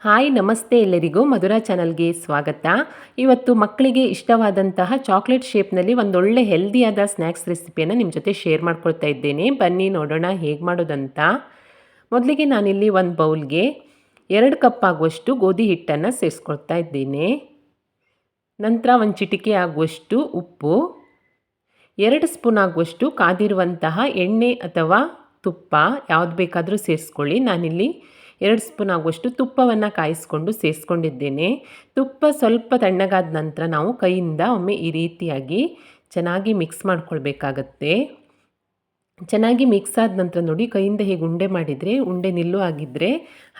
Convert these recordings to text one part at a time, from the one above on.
Hi, ನಮಸ್ತೆ ಎಲ್ಲರಿಗೂ ಮಧುರಾ ಚಾನಲ್ಗೆ ಸ್ವಾಗತ. ಇವತ್ತು ಮಕ್ಕಳಿಗೆ ಇಷ್ಟವಾದಂತಹ ಚಾಕ್ಲೇಟ್ ಶೇಪ್ನಲ್ಲಿ ಒಂದೊಳ್ಳೆ ಹೆಲ್ದಿಯಾದ ಸ್ನ್ಯಾಕ್ಸ್ ರೆಸಿಪಿಯನ್ನು ನಿಮ್ಮ ಜೊತೆ ಶೇರ್ ಮಾಡ್ಕೊಳ್ತಾ ಇದ್ದೇನೆ. ಬನ್ನಿ, ನೋಡೋಣ ಹೇಗೆ ಮಾಡೋದಂತ. ಮೊದಲಿಗೆ ನಾನಿಲ್ಲಿ ಒಂದು ಬೌಲ್ಗೆ ಎರಡು ಕಪ್ ಆಗುವಷ್ಟು ಗೋಧಿ ಹಿಟ್ಟನ್ನು ಸೇರಿಸ್ಕೊಳ್ತಾ ಇದ್ದೇನೆ. ನಂತರ ಒಂದು ಚಿಟಿಕೆ ಆಗುವಷ್ಟು ಉಪ್ಪು. ಎರಡು ಸ್ಪೂನ್ ಆಗುವಷ್ಟು ಕಾದಿರುವಂತಹ ಎಣ್ಣೆ ಅಥವಾ ತುಪ್ಪ ಯಾವುದು ಬೇಕಾದರೂ ಸೇರಿಸ್ಕೊಳ್ಳಿ. ನಾನಿಲ್ಲಿ ಎರಡು ಸ್ಪೂನ್ ಆಗುವಷ್ಟು ತುಪ್ಪವನ್ನು ಕಾಯಿಸ್ಕೊಂಡು ಸೇರಿಸ್ಕೊಂಡಿದ್ದೇನೆ ತುಪ್ಪ ಸ್ವಲ್ಪ ತಣ್ಣಗಾದ ನಂತರ ನಾವು ಕೈಯಿಂದ ಒಮ್ಮೆ ಈ ರೀತಿಯಾಗಿ ಚೆನ್ನಾಗಿ ಮಿಕ್ಸ್ ಮಾಡ್ಕೊಳ್ಬೇಕಾಗತ್ತೆ. ಚೆನ್ನಾಗಿ ಮಿಕ್ಸ್ ಆದ ನಂತರ ನೋಡಿ ಕೈಯಿಂದ ಹೀಗೆ ಉಂಡೆ ಮಾಡಿದರೆ, ಉಂಡೆ ನಿಲ್ಲು ಆಗಿದ್ದರೆ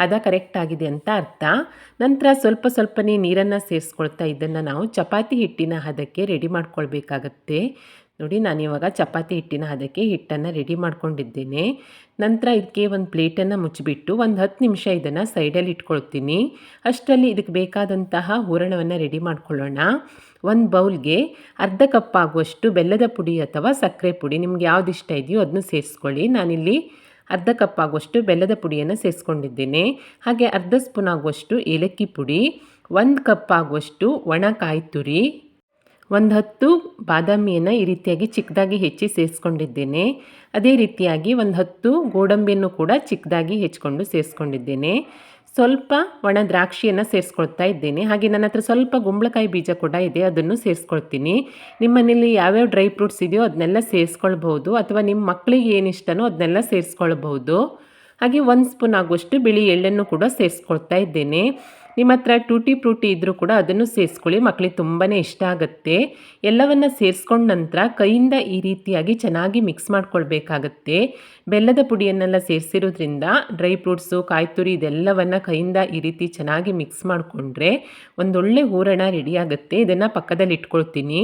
ಹದ ಕರೆಕ್ಟ್ ಆಗಿದೆ ಅಂತ ಅರ್ಥ. ನಂತರ ಸ್ವಲ್ಪ ಸ್ವಲ್ಪನೇ ನೀರನ್ನು ಸೇರಿಸ್ಕೊಳ್ತಾ ಇದನ್ನು ನಾವು ಚಪಾತಿ ಹಿಟ್ಟಿನ ಹದಕ್ಕೆ ರೆಡಿ ಮಾಡ್ಕೊಳ್ಬೇಕಾಗತ್ತೆ. ನೋಡಿ, ನಾನು ಇವಾಗ ಚಪಾತಿ ಹಿಟ್ಟಿನ ಅದಕ್ಕೆ ಹಿಟ್ಟನ್ನು ರೆಡಿ ಮಾಡ್ಕೊಂಡಿದ್ದೇನೆ. ನಂತರ ಇದಕ್ಕೆ ಒಂದು ಪ್ಲೇಟನ್ನು ಮುಚ್ಚಿಬಿಟ್ಟು ಒಂದು ಹತ್ತು ನಿಮಿಷ ಇದನ್ನು ಸೈಡಲ್ಲಿ ಇಟ್ಕೊಳ್ತೀನಿ. ಅಷ್ಟರಲ್ಲಿ ಇದಕ್ಕೆ ಬೇಕಾದಂತಹ ಹೂರಣವನ್ನು ರೆಡಿ ಮಾಡ್ಕೊಳ್ಳೋಣ. ಒಂದು ಬೌಲ್ಗೆ ಅರ್ಧ ಕಪ್ ಆಗುವಷ್ಟು ಬೆಲ್ಲದ ಪುಡಿ ಅಥವಾ ಸಕ್ಕರೆ ಪುಡಿ ನಿಮ್ಗೆ ಯಾವ್ದು ಇಷ್ಟ ಇದೆಯೋ ಅದನ್ನು ಸೇರಿಸ್ಕೊಳ್ಳಿ. ನಾನಿಲ್ಲಿ ಅರ್ಧ ಕಪ್ ಆಗುವಷ್ಟು ಬೆಲ್ಲದ ಪುಡಿಯನ್ನು ಸೇರಿಸ್ಕೊಂಡಿದ್ದೇನೆ. ಹಾಗೆ ಅರ್ಧ ಸ್ಪೂನ್ ಆಗುವಷ್ಟು ಏಲಕ್ಕಿ ಪುಡಿ, ಒಂದು ಕಪ್ ಆಗುವಷ್ಟು ಒಣ ಕಾಯಿ ತುರಿ ಒಂದು ಹತ್ತು ಬಾದಾಮಿಯನ್ನು ಈ ರೀತಿಯಾಗಿ ಚಿಕ್ಕದಾಗಿ ಹೆಚ್ಚಿ ಸೇರಿಸ್ಕೊಂಡಿದ್ದೇನೆ. ಅದೇ ರೀತಿಯಾಗಿ ಒಂದು ಹತ್ತು ಗೋಡಂಬಿಯನ್ನು ಕೂಡ ಚಿಕ್ಕದಾಗಿ ಹೆಚ್ಕೊಂಡು ಸೇರಿಸ್ಕೊಂಡಿದ್ದೇನೆ. ಸ್ವಲ್ಪ ಒಣ ದ್ರಾಕ್ಷಿಯನ್ನು ಸೇರಿಸ್ಕೊಳ್ತಾ ಇದ್ದೇನೆ. ಹಾಗೆ ನನ್ನ ಹತ್ರ ಸ್ವಲ್ಪ ಗುಂಬಳಕಾಯಿ ಬೀಜ ಕೂಡ ಇದೆ, ಅದನ್ನು ಸೇರಿಸ್ಕೊಳ್ತೀನಿ. ನಿಮ್ಮ ಮನೇಲಿ ಯಾವ್ಯಾವ ಡ್ರೈ ಫ್ರೂಟ್ಸ್ ಇದೆಯೋ ಅದನ್ನೆಲ್ಲ ಸೇರಿಸ್ಕೊಳ್ಬಹುದು, ಅಥವಾ ನಿಮ್ಮ ಮಕ್ಕಳಿಗೆ ಏನು ಇಷ್ಟನೋ ಅದನ್ನೆಲ್ಲ ಸೇರಿಸ್ಕೊಳ್ಬಹುದು. ಹಾಗೆ ಒಂದು ಸ್ಪೂನ್ ಆಗುವಷ್ಟು ಬಿಳಿ ಎಳ್ಳನ್ನು ಕೂಡ ಸೇರಿಸ್ಕೊಳ್ತಾ ಇದ್ದೇನೆ. ನಿಮ್ಮ ಹತ್ರ ಟೂಟಿ ಫ್ರೂಟಿ ಇದ್ದರೂ ಕೂಡ ಅದನ್ನು ಸೇರಿಸ್ಕೊಳ್ಳಿ. ಮಕ್ಕಳಿಗೆ ತುಂಬಾ ಇಷ್ಟ ಆಗುತ್ತೆ. ಎಲ್ಲವನ್ನ ಸೇರಿಸ್ಕೊಂಡ ನಂತರ ಕೈಯಿಂದ ಈ ರೀತಿಯಾಗಿ ಚೆನ್ನಾಗಿ ಮಿಕ್ಸ್ ಮಾಡ್ಕೊಳ್ಬೇಕಾಗತ್ತೆ. ಬೆಲ್ಲದ ಪುಡಿಯನ್ನೆಲ್ಲ ಸೇರಿಸಿರೋದ್ರಿಂದ ಡ್ರೈ ಫ್ರೂಟ್ಸು ಕಾಯಿ ತುರಿ ಇದೆಲ್ಲವನ್ನು ಕೈಯಿಂದ ಈ ರೀತಿ ಚೆನ್ನಾಗಿ ಮಿಕ್ಸ್ ಮಾಡಿಕೊಂಡ್ರೆ ಒಂದೊಳ್ಳೆ ಹೂರಣ ರೆಡಿ ಆಗುತ್ತೆ. ಇದನ್ನು ಪಕ್ಕದಲ್ಲಿ ಇಟ್ಕೊಳ್ತೀನಿ.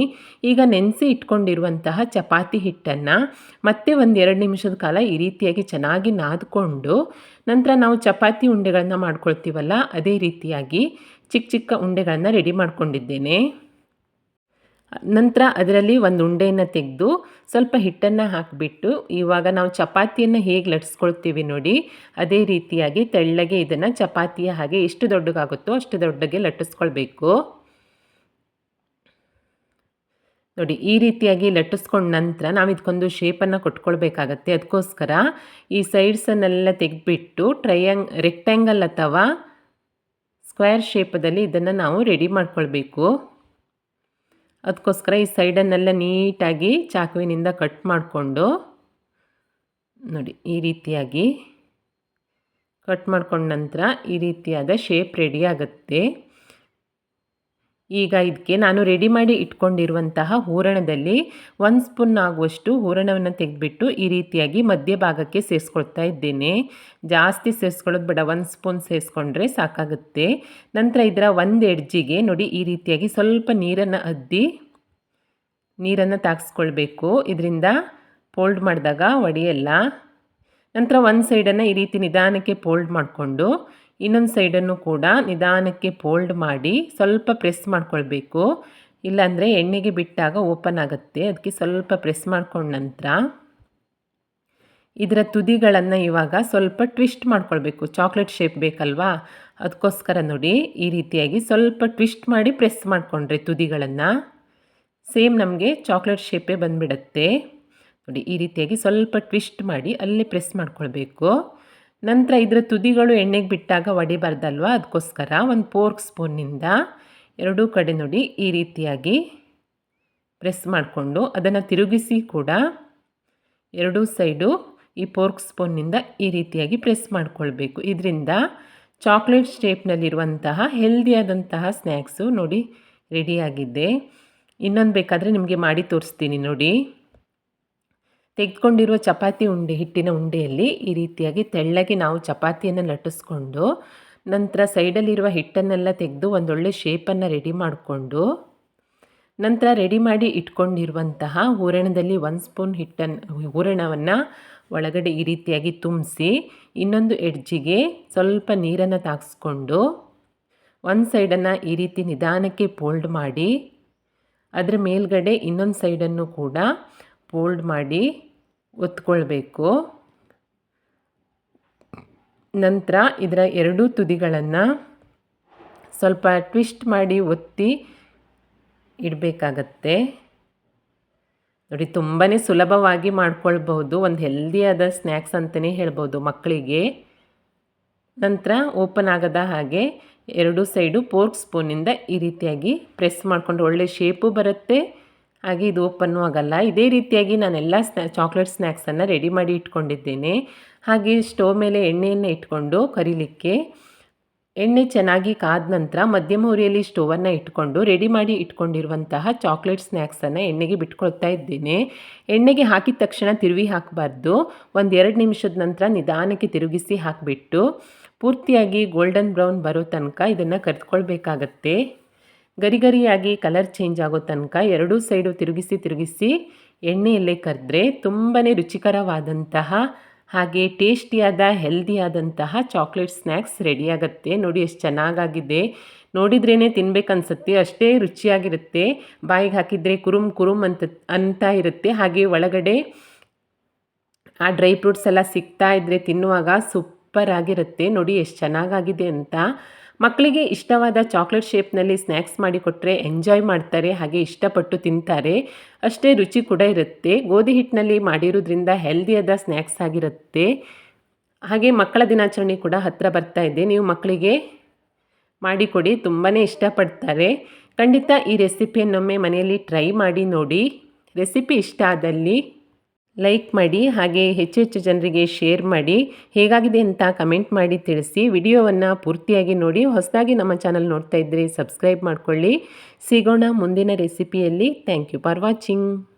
ಈಗ ನೆನೆಸಿ ಇಟ್ಕೊಂಡಿರುವಂತಹ ಚಪಾತಿ ಹಿಟ್ಟನ್ನು ಮತ್ತೆ ಒಂದು ಎರಡು ನಿಮಿಷದ ಕಾಲ ಈ ರೀತಿಯಾಗಿ ಚೆನ್ನಾಗಿ ನಾದ್ಕೊಂಡು ನಂತರ ನಾವು ಚಪಾತಿ ಉಂಡೆಗಳನ್ನ ಮಾಡ್ಕೊಳ್ತೀವಲ್ಲ, ಅದೇ ರೀತಿಯಾಗಿ ಚಿಕ್ಕ ಚಿಕ್ಕ ಉಂಡೆಗಳನ್ನು ರೆಡಿ ಮಾಡ್ಕೊಂಡಿದ್ದೇನೆ. ನಂತರ ಅದರಲ್ಲಿ ಒಂದು ಉಂಡೆಯನ್ನು ತೆಗೆದು ಸ್ವಲ್ಪ ಹಿಟ್ಟನ್ನು ಹಾಕಿಬಿಟ್ಟು ಇವಾಗ ನಾವು ಚಪಾತಿಯನ್ನು ಹೇಗೆ ಲಟ್ಸ್ಕೊಳ್ತೀವಿ ನೋಡಿ, ಅದೇ ರೀತಿಯಾಗಿ ತೆಳ್ಳಗೆ ಇದನ್ನು ಚಪಾತಿಯ ಹಾಗೆ ಎಷ್ಟು ದೊಡ್ಡಗಾಗುತ್ತೋ ಅಷ್ಟು ದೊಡ್ಡಗೆ ಲಟ್ಟಿಸ್ಕೊಳ್ಬೇಕು. ನೋಡಿ, ಈ ರೀತಿಯಾಗಿ ಲಟ್ಟಿಸ್ಕೊಂಡ ನಂತರ ನಾವು ಇದಕ್ಕೊಂದು ಶೇಪನ್ನು ಕೊಟ್ಕೊಳ್ಬೇಕಾಗತ್ತೆ. ಅದಕ್ಕೋಸ್ಕರ ಈ ಸೈಡ್ಸನ್ನೆಲ್ಲ ತೆಗೆದುಬಿಟ್ಟು ಟ್ರಯಾಂಗ್ ರೆಕ್ಟ್ಯಾಂಗಲ್ ಅಥವಾ ಸ್ಕ್ವೇರ್ ಶೇಪದಲ್ಲಿ ಇದನ್ನು ನಾವು ರೆಡಿ ಮಾಡ್ಕೊಳ್ಬೇಕು. ಅದಕ್ಕೋಸ್ಕರ ಈ ಸೈಡನ್ನೆಲ್ಲ ನೀಟಾಗಿ ಚಾಕುವಿನಿಂದ ಕಟ್ ಮಾಡಿಕೊಂಡು, ನೋಡಿ, ಈ ರೀತಿಯಾಗಿ ಕಟ್ ಮಾಡ್ಕೊಂಡ ನಂತರ ಈ ರೀತಿಯಾದ ಶೇಪ್ ರೆಡಿ ಆಗುತ್ತೆ. ಈಗ ಇದಕ್ಕೆ ನಾನು ರೆಡಿ ಮಾಡಿ ಇಟ್ಕೊಂಡಿರುವಂತಹ ಹೂರಣದಲ್ಲಿ ಒಂದು ಸ್ಪೂನ್ ಆಗುವಷ್ಟು ಹೂರಣವನ್ನು ತೆಗೆದುಬಿಟ್ಟು ಈ ರೀತಿಯಾಗಿ ಮಧ್ಯಭಾಗಕ್ಕೆ ಸೇರಿಸ್ಕೊಳ್ತಾ ಇದ್ದೇನೆ. ಜಾಸ್ತಿ ಸೇರಿಸ್ಕೊಳ್ಳೋದು ಬೇಡ ಒಂದು ಸ್ಪೂನ್ ಸೇರಿಸ್ಕೊಂಡ್ರೆ ಸಾಕಾಗುತ್ತೆ. ನಂತರ ಇದರ ಒಂದು ಎಡ್ಜಿಗೆ ನೋಡಿ ಈ ರೀತಿಯಾಗಿ ಸ್ವಲ್ಪ ನೀರನ್ನು ಅದ್ದಿ ನೀರನ್ನು ತಾಗಿಸ್ಕೊಳ್ಬೇಕು. ಇದರಿಂದ ಫೋಲ್ಡ್ ಮಾಡಿದಾಗ ಒಡೆಯಲ್ಲ. ನಂತರ ಒಂದು ಸೈಡನ್ನು ಈ ರೀತಿ ನಿಧಾನಕ್ಕೆ ಫೋಲ್ಡ್ ಮಾಡಿಕೊಂಡು ಇನ್ನೊಂದು ಸೈಡನ್ನು ಕೂಡ ನಿಧಾನಕ್ಕೆ ಫೋಲ್ಡ್ ಮಾಡಿ ಸ್ವಲ್ಪ ಪ್ರೆಸ್ ಮಾಡ್ಕೊಳ್ಬೇಕು. ಇಲ್ಲಾಂದರೆ ಎಣ್ಣೆಗೆ ಬಿಟ್ಟಾಗ ಓಪನ್ ಆಗುತ್ತೆ. ಅದಕ್ಕೆ ಸ್ವಲ್ಪ ಪ್ರೆಸ್ ಮಾಡ್ಕೊಂಡ ನಂತರ ಇದರ ತುದಿಗಳನ್ನು ಇವಾಗ ಸ್ವಲ್ಪ ಟ್ವಿಸ್ಟ್ ಮಾಡ್ಕೊಳ್ಬೇಕು. ಚಾಕ್ಲೇಟ್ ಶೇಪ್ ಬೇಕಲ್ವಾ? ಅದಕ್ಕೋಸ್ಕರ ನೋಡಿ ಈ ರೀತಿಯಾಗಿ ಸ್ವಲ್ಪ ಟ್ವಿಸ್ಟ್ ಮಾಡಿ ಪ್ರೆಸ್ ಮಾಡಿಕೊಂಡ್ರೆ ತುದಿಗಳನ್ನು. ಸೇಮ್ ನಮಗೆ ಚಾಕ್ಲೇಟ್ ಶೇಪೇ ಬಂದುಬಿಡತ್ತೆ. ನೋಡಿ ಈ ರೀತಿಯಾಗಿ ಸ್ವಲ್ಪ ಟ್ವಿಸ್ಟ್ ಮಾಡಿ ಅಲ್ಲೇ ಪ್ರೆಸ್ ಮಾಡ್ಕೊಳ್ಬೇಕು. ನಂತರ ಇದರ ತುದಿಗಳು ಎಣ್ಣೆಗೆ ಬಿಟ್ಟಾಗ ಒಡಿಬಾರ್ದಲ್ವ ಅದಕ್ಕೋಸ್ಕರ ಒಂದು ಪೋರ್ಕ್ ಸ್ಪೂನಿಂದ ಎರಡೂ ಕಡೆ ನೋಡಿ ಈ ರೀತಿಯಾಗಿ ಪ್ರೆಸ್ ಮಾಡಿಕೊಂಡು ಅದನ್ನು ತಿರುಗಿಸಿ ಕೂಡ ಎರಡೂ ಸೈಡು ಈ ಪೋರ್ಕ್ ಸ್ಪೂನ್ನಿಂದ ಈ ರೀತಿಯಾಗಿ ಪ್ರೆಸ್ ಮಾಡಿಕೊಳ್ಬೇಕು. ಇದರಿಂದ ಚಾಕ್ಲೇಟ್ ಶೇಪ್ನಲ್ಲಿರುವಂತಹ ಹೆಲ್ದಿಯಾದಂತಹ ಸ್ನ್ಯಾಕ್ಸು ನೋಡಿ ರೆಡಿಯಾಗಿದೆ ಇನ್ನೊಂದು ಬೇಕಾದರೆ ನಿಮಗೆ ಮಾಡಿ ತೋರಿಸ್ತೀನಿ ನೋಡಿ. ತೆಗೆದುಕೊಂಡಿರುವ ಚಪಾತಿ ಉಂಡೆ, ಹಿಟ್ಟಿನ ಉಂಡೆಯಲ್ಲಿ ಈ ರೀತಿಯಾಗಿ ತೆಳ್ಳಗೆ ನಾವು ಚಪಾತಿಯನ್ನು ಲಟ್ಟಿಸ್ಕೊಂಡು, ನಂತರ ಸೈಡಲ್ಲಿರುವ ಹಿಟ್ಟನ್ನೆಲ್ಲ ತೆಗೆದು ಒಂದೊಳ್ಳೆ ಶೇಪನ್ನು ರೆಡಿ ಮಾಡಿಕೊಂಡು, ನಂತರ ರೆಡಿ ಮಾಡಿ ಇಟ್ಕೊಂಡಿರುವಂತಹ ಹೂರಣದಲ್ಲಿ ಒಂದು ಸ್ಪೂನ್ ಹಿಟ್ಟನ್ನು ಹೂರಣವನ್ನು ಒಳಗಡೆ ಈ ರೀತಿಯಾಗಿ ತುಂಬಿಸಿ, ಇನ್ನೊಂದು ಎಡ್ಜಿಗೆ ಸ್ವಲ್ಪ ನೀರನ್ನು ತಾಗಿಸ್ಕೊಂಡು, ಒಂದು ಸೈಡನ್ನು ಈ ರೀತಿ ನಿಧಾನಕ್ಕೆ ಪೋಲ್ಡ್ ಮಾಡಿ, ಅದರ ಮೇಲ್ಗಡೆ ಇನ್ನೊಂದು ಸೈಡನ್ನು ಕೂಡ ಪೋಲ್ಡ್ ಮಾಡಿ ಒತ್ಕೊಳ್ಬೇಕು. ನಂತರ ಇದರ ಎರಡೂ ತುದಿಗಳನ್ನು ಸ್ವಲ್ಪ ಟ್ವಿಸ್ಟ್ ಮಾಡಿ ಒತ್ತಿ ಇಡಬೇಕಾಗತ್ತೆ. ನೋಡಿ ತುಂಬಾ ಸುಲಭವಾಗಿ ಮಾಡ್ಕೊಳ್ಬಹುದು. ಒಂದು ಹೆಲ್ದಿಯಾದ ಸ್ನ್ಯಾಕ್ಸ್ ಅಂತಲೇ ಹೇಳ್ಬೋದು ಮಕ್ಕಳಿಗೆ. ನಂತರ ಓಪನ್ ಆಗದ ಹಾಗೆ ಎರಡು ಸೈಡು ಪೋರ್ಕ್ ಸ್ಪೂನಿಂದ ಈ ರೀತಿಯಾಗಿ ಪ್ರೆಸ್ ಮಾಡಿಕೊಂಡು ಒಳ್ಳೆ ಶೇಪು ಬರುತ್ತೆ. ಹಾಗೆ ಇದು ಓಪನ್ನು ಆಗಲ್ಲ. ಇದೇ ರೀತಿಯಾಗಿ ನಾನೆಲ್ಲ ಸ್ನ್ಯಾ ಚಾಕ್ಲೇಟ್ ಸ್ನ್ಯಾಕ್ಸನ್ನು ರೆಡಿ ಮಾಡಿ ಇಟ್ಕೊಂಡಿದ್ದೇನೆ. ಹಾಗೆ ಸ್ಟೋವ್ ಮೇಲೆ ಎಣ್ಣೆಯನ್ನು ಇಟ್ಕೊಂಡು ಕರಿಲಿಕ್ಕೆ ಎಣ್ಣೆ ಚೆನ್ನಾಗಿ ಕಾದ ನಂತರ ಮಧ್ಯಮ ಉರಿಯಲ್ಲಿ ಸ್ಟೋವನ್ನು ಇಟ್ಕೊಂಡು ರೆಡಿ ಮಾಡಿ ಇಟ್ಕೊಂಡಿರುವಂತಹ ಚಾಕ್ಲೇಟ್ ಸ್ನ್ಯಾಕ್ಸನ್ನು ಎಣ್ಣೆಗೆ ಬಿಟ್ಕೊಳ್ತಾ ಇದ್ದೇನೆ. ಎಣ್ಣೆಗೆ ಹಾಕಿದ ತಕ್ಷಣ ತಿರುವಿ ಹಾಕಬಾರ್ದು. ಒಂದು ಎರಡು ನಿಮಿಷದ ನಂತರ ನಿಧಾನಕ್ಕೆ ತಿರುಗಿಸಿ ಹಾಕಿಬಿಟ್ಟು ಪೂರ್ತಿಯಾಗಿ ಗೋಲ್ಡನ್ ಬ್ರೌನ್ ಬರೋ ತನಕ ಇದನ್ನು ಕರೆದುಕೊಳ್ಬೇಕಾಗತ್ತೆ. ಗರಿ ಗರಿಯಾಗಿ ಕಲರ್ ಚೇಂಜ್ ಆಗೋ ತನಕ ಎರಡೂ ಸೈಡು ತಿರುಗಿಸಿ ತಿರುಗಿಸಿ ಎಣ್ಣೆಯಲ್ಲೇ ಕರೆದ್ರೆ ತುಂಬಾ ರುಚಿಕರವಾದಂತಹ ಹಾಗೆ ಟೇಸ್ಟಿಯಾದ ಹೆಲ್ದಿಯಾದಂತಹ ಚಾಕ್ಲೇಟ್ ಸ್ನ್ಯಾಕ್ಸ್ ರೆಡಿಯಾಗುತ್ತೆ ನೋಡಿ ಎಷ್ಟು ಚೆನ್ನಾಗಾಗಿದೆ. ನೋಡಿದ್ರೇ ತಿನ್ಬೇಕನ್ಸುತ್ತೆ. ಅಷ್ಟೇ ರುಚಿಯಾಗಿರುತ್ತೆ. ಬಾಯಿಗೆ ಹಾಕಿದರೆ ಕುರುಮ್ ಕುರುಮ್ ಅಂತ ಅಂತ ಇರುತ್ತೆ. ಹಾಗೆ ಒಳಗಡೆ ಆ ಡ್ರೈ ಫ್ರೂಟ್ಸ್ ಎಲ್ಲ ಸಿಗ್ತಾ ಇದ್ದರೆ ತಿನ್ನುವಾಗ ಸೂಪರ್ ಆಗಿರುತ್ತೆ. ನೋಡಿ ಎಷ್ಟು ಚೆನ್ನಾಗಾಗಿದೆ ಅಂತ. ಮಕ್ಕಳಿಗೆ ಇಷ್ಟವಾದ ಚಾಕ್ಲೇಟ್ ಶೇಪ್ನಲ್ಲಿ ಸ್ನ್ಯಾಕ್ಸ್ ಮಾಡಿ ಕೊಟ್ಟರೆ ಎಂಜಾಯ್ ಮಾಡ್ತಾರೆ, ಹಾಗೆ ಇಷ್ಟಪಟ್ಟು ತಿಂತಾರೆ. ಅಷ್ಟೇ ರುಚಿ ಕೂಡ ಇರುತ್ತೆ. ಗೋಧಿ ಹಿಟ್ಟಿನಲ್ಲಿ ಮಾಡಿರೋದ್ರಿಂದ ಹೆಲ್ದಿಯಾದ ಸ್ನ್ಯಾಕ್ಸ್ ಆಗಿರುತ್ತೆ. ಹಾಗೆ ಮಕ್ಕಳ ದಿನಾಚರಣೆ ಕೂಡ ಹತ್ತಿರ ಬರ್ತಾ ಇದೆ. ನೀವು ಮಕ್ಕಳಿಗೆ ಮಾಡಿಕೊಡಿ ತುಂಬಾ ಇಷ್ಟಪಡ್ತಾರೆ. ಖಂಡಿತ ಈ ರೆಸಿಪಿಯನ್ನೊಮ್ಮೆ ಮನೆಯಲ್ಲಿ ಟ್ರೈ ಮಾಡಿ ನೋಡಿ. ರೆಸಿಪಿ ಇಷ್ಟ ಆದಲ್ಲಿ ಲೈಕ್ ಮಾಡಿ ಹಾಗೆ ಹೆಚ್ಚು ಹೆಚ್ಚು ಜನರಿಗೆ ಶೇರ್ ಮಾಡಿ. ಹೇಗಾಗಿದೆ ಅಂತ ಕಮೆಂಟ್ ಮಾಡಿ ತಿಳಿಸಿ. ವಿಡಿಯೋವನ್ನು ಪೂರ್ತಿಯಾಗಿ ನೋಡಿ. ಹೊಸದಾಗಿ ನಮ್ಮ ಚಾನಲ್ ನೋಡ್ತಾ ಇದ್ದರೆ ಸಬ್ಸ್ಕ್ರೈಬ್ ಮಾಡಿಕೊಳ್ಳಿ. ಸಿಗೋಣ ಮುಂದಿನ ರೆಸಿಪಿಯಲ್ಲಿ. Thank you for watching.